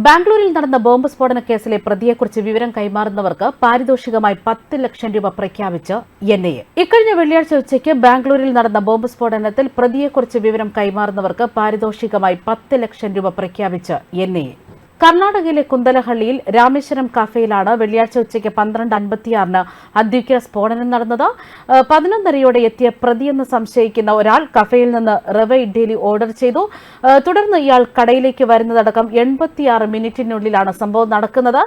ബാംഗ്ലൂരിൽ നടന്ന ബോംബ് സ്ഫോടന കേസിലെ പ്രതിയെക്കുറിച്ച് വിവരം കൈമാറുന്നവർക്ക് പാരിതോഷികമായി പത്ത് ലക്ഷം രൂപ പ്രഖ്യാപിച്ച് എൻ ഐ എ ഇക്കഴിഞ്ഞ വെള്ളിയാഴ്ച ഉച്ചയ്ക്ക് ബാംഗ്ലൂരിൽ നടന്ന ബോംബ് സ്ഫോടനത്തിൽ പ്രതിയെക്കുറിച്ച് വിവരം കൈമാറുന്നവർക്ക് പാരിതോഷികമായി പത്ത് ലക്ഷം രൂപ പ്രഖ്യാപിച്ച് എൻ ഐ എ കർണാടകയിലെ കുന്തലഹള്ളിയിൽ രാമേശ്വരം കഫേയിലാണ് വെള്ളിയാഴ്ച ഉച്ചയ്ക്ക് പന്ത്രണ്ട് അൻപത്തിയാറിന് അദ്വിക്ര സ്ഫോടനം നടന്നത്. പതിനൊന്നരയോടെ എത്തിയ പ്രതിയെന്ന് സംശയിക്കുന്ന ഒരാൾ കഫേയിൽ നിന്ന് റവ ഇഡ്ഡലി ഓർഡർ ചെയ്തു. തുടർന്ന് ഇയാൾ കടയിലേക്ക് വരുന്നതടക്കം എൺപത്തിയാറ് മിനിറ്റിനുള്ളിലാണ് സംഭവം നടക്കുന്നത്.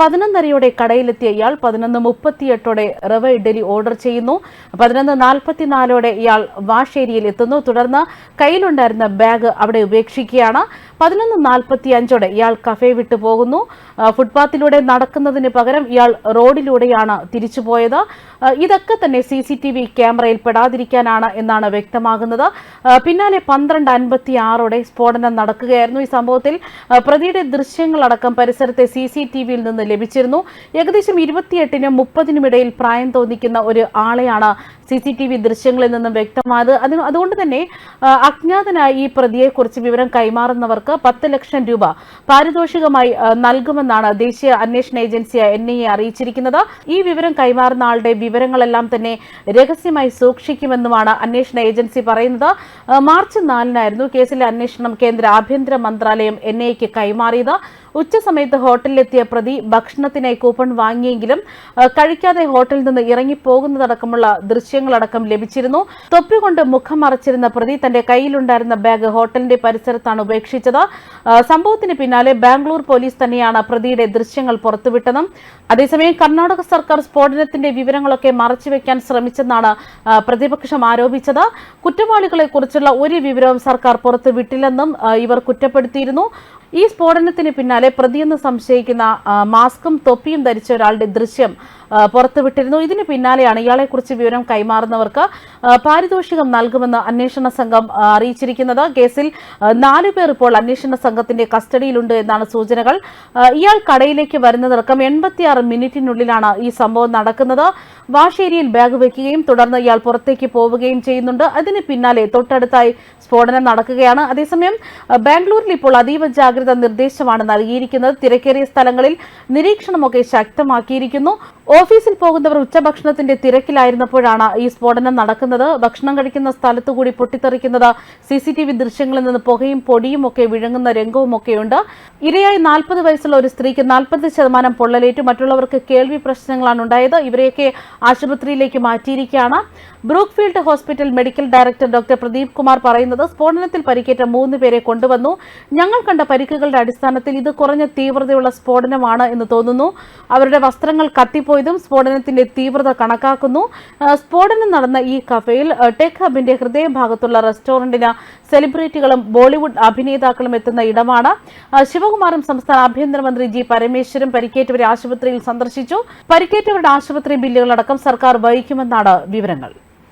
പതിനൊന്നരയോടെ കടയിലെത്തിയ ഇയാൾ പതിനൊന്ന് മുപ്പത്തിയെട്ടോടെ റവ ഇഡ്ഡലി ഓർഡർ ചെയ്യുന്നു. പതിനൊന്ന് നാൽപ്പത്തിനാലോടെ ഇയാൾ വാഷേരിയിൽ എത്തുന്നു. തുടർന്ന് കയ്യിലുണ്ടായിരുന്ന ബാഗ് അവിടെ ഉപേക്ഷിക്കുകയാണ്. പതിനൊന്ന് നാൽപ്പത്തിയഞ്ചോടെ ഇയാൾ കഫേ വിട്ടു പോകുന്നു. ഫുട്പാത്തിലൂടെ നടക്കുന്നതിന് പകരം ഇയാൾ റോഡിലൂടെയാണ് തിരിച്ചുപോയത് ഇതൊക്കെ തന്നെ സി സി ടി വി ക്യാമറയിൽ പെടാതിരിക്കാനാണ് എന്നാണ് വ്യക്തമാകുന്നത്. പിന്നാലെ പന്ത്രണ്ട് അൻപത്തി ആറോടെ സ്ഫോടനം നടക്കുകയായിരുന്നു ഈ സംഭവത്തിൽ. പ്രതിയുടെ ദൃശ്യങ്ങളടക്കം പരിസരത്തെ സി സി ടി വിയിൽ നിന്ന് ലഭിച്ചിരുന്നു. ഏകദേശം ഇരുപത്തിയെട്ടിനും മുപ്പതിനും ഇടയിൽ പ്രായം തോന്നിക്കുന്ന ഒരു ആളെയാണ് സി സി ടി വി ദൃശ്യങ്ങളിൽ നിന്നും വ്യക്തമായത്. അതിന് അതുകൊണ്ട് തന്നെ അജ്ഞാതനായി ഈ പ്രതിയെക്കുറിച്ച് വിവരം കൈമാറുന്നവർക്ക് പത്ത് ലക്ഷം രൂപ പാരിതോഷികമായി നൽകുമെന്നാണ് ദേശീയ അന്വേഷണ ഏജൻസിയായ എൻ ഐ എ അറിയിച്ചിരിക്കുന്നത്. ഈ വിവരം കൈമാറുന്ന ആളുടെ വിവരങ്ങളെല്ലാം തന്നെ രഹസ്യമായി സൂക്ഷിക്കുമെന്നുമാണ് അന്വേഷണ ഏജൻസി പറയുന്നത്. മാർച്ച് നാലിനായിരുന്നു കേസിലെ അന്വേഷണം കേന്ദ്ര ആഭ്യന്തര മന്ത്രാലയം എൻ ഐ എക്ക് കൈമാറിയത്. ഉച്ചസമയത്ത് ഹോട്ടലിലെത്തിയ പ്രതി ഭക്ഷണത്തിനായി കൂപ്പൺ വാങ്ങിയെങ്കിലും കഴിക്കാതെ ഹോട്ടലിൽ നിന്ന് ഇറങ്ങിപ്പോകുന്നതടക്കമുള്ള ദൃശ്യങ്ങളടക്കം ലഭിച്ചിരുന്നു. തൊപ്പികൊണ്ട് മുഖം മറച്ചിരുന്ന പ്രതി തന്റെ കയ്യിലുണ്ടായിരുന്ന ബാഗ് ഹോട്ടലിന്റെ പരിസരത്താണ് ഉപേക്ഷിച്ചത്. സംഭവത്തിന് പിന്നാലെ ബാംഗ്ലൂർ പോലീസ് തന്നെയാണ് പ്രതിയുടെ ദൃശ്യങ്ങൾ പുറത്തുവിട്ടതും. അതേസമയം കർണാടക സർക്കാർ സ്ഫോടനത്തിന്റെ വിവരങ്ങളൊക്കെ മറച്ചുവെക്കാൻ ശ്രമിച്ചെന്നാണ് പ്രതിപക്ഷം ആരോപിച്ചത്. കുറ്റവാളികളെ കുറിച്ചുള്ള ഒരു വിവരവും സർക്കാർ പുറത്തുവിട്ടില്ലെന്നും ഇവർ കുറ്റപ്പെടുത്തിയിരുന്നു. ഈ സ്ഫോടനത്തിന് പിന്നാലെ പ്രതിയെന്ന് സംശയിക്കുന്ന മാസ്കും തൊപ്പിയും ധരിച്ച ഒരാളുടെ ദൃശ്യം പുറത്തുവിട്ടിരുന്നു. ഇതിന് പിന്നാലെയാണ് ഇയാളെക്കുറിച്ച് വിവരം കൈമാറുന്നവർക്ക് പാരിതോഷികം നൽകുമെന്ന് അന്വേഷണ സംഘം അറിയിച്ചിരിക്കുന്നത്. കേസിൽ നാലു പേർ ഇപ്പോൾ അന്വേഷണ സംഘത്തിന്റെ കസ്റ്റഡിയിലുണ്ട് എന്നാണ് സൂചനകൾ. ഇയാൾ കടയിലേക്ക് വരുന്നതടക്കം എൺപത്തിയാറ് മിനിറ്റിനുള്ളിലാണ് ഈ സംഭവം നടക്കുന്നത്. വാഷേരിയിൽ ബാഗ് വയ്ക്കുകയും തുടർന്ന് ഇയാൾ പുറത്തേക്ക് പോവുകയും ചെയ്യുന്നുണ്ട്. അതിന് പിന്നാലെ തൊട്ടടുത്തായി സ്ഫോടനം നടക്കുകയാണ്. അതേസമയം ബാംഗ്ലൂരിൽ ഇപ്പോൾ അതീവ ജാഗ്രത നിർദ്ദേശമാണ് നൽകിയിരിക്കുന്നത്. തിരക്കേറിയ സ്ഥലങ്ങളിൽ നിരീക്ഷണമൊക്കെ ശക്തമാക്കിയിരിക്കുന്നു. ഓഫീസിൽ പോകുന്നവർ ഉച്ചഭക്ഷണത്തിന്റെ തിരക്കിലായിരുന്നപ്പോഴാണ് ഈ സ്ഫോടനം നടക്കുന്നത്. ഭക്ഷണം കഴിക്കുന്ന സ്ഥലത്തുകൂടി പൊട്ടിത്തെറിക്കുന്നത് സി സി ടി വി ദൃശ്യങ്ങളിൽ നിന്ന് പുകയും പൊടിയും ഒക്കെ വിഴുങ്ങുന്ന രംഗവുമൊക്കെയുണ്ട്. ഇരയായി നാൽപ്പത് വയസ്സുള്ള ഒരു സ്ത്രീക്ക് നാൽപ്പത് ശതമാനം പൊള്ളലേറ്റു മറ്റുള്ളവർക്ക് കേൾവി പ്രശ്നങ്ങളാണ് ഉണ്ടായത് ഇവരെയൊക്കെ ആശുപത്രിയിലേക്ക് മാറ്റിയിരിക്കുകയാണ്. Brookfield hospital medical director doctor Pradeep Kumar പറയുന്നത് സ്ഫോടനത്തിൽ പരിക്കേറ്റ മൂന്ന് പേരെ കൊണ്ടുവന്നു. ഞങ്ങൾ കണ്ട പരിക്കുകളുടെ അടിസ്ഥാനത്തിൽ ഇത് കുറഞ്ഞ തീവ്രതയുള്ള സ്ഫോടനമാണ് എന്ന് തോന്നുന്നു. അവരുടെ വസ്ത്രങ്ങൾ കത്തിപ്പോയതും സ്ഫോടനത്തിന്റെ തീവ്രത കണക്കാക്കുന്നു. സ്ഫോടനം നടന്ന ഈ കഫയിൽ ടെക് ഹബിന്റെ ഹൃദയഭാഗത്തുള്ള റെസ്റ്റോറന്റിന് സെലിബ്രിറ്റികളും ബോളിവുഡ് അഭിനേതാക്കളും എത്തുന്ന ഇടമാണ്. ശിവകുമാറും സംസ്ഥാന ആഭ്യന്തരമന്ത്രി ജി പരമേശ്വരും പരിക്കേറ്റവരെ ആശുപത്രിയിൽ സന്ദർശിച്ചു. പരിക്കേറ്റവരുടെ ആശുപത്രി ബില്ലുകളടക്കം സർക്കാർ വഹിക്കുമെന്നാണ് വിവരങ്ങൾ.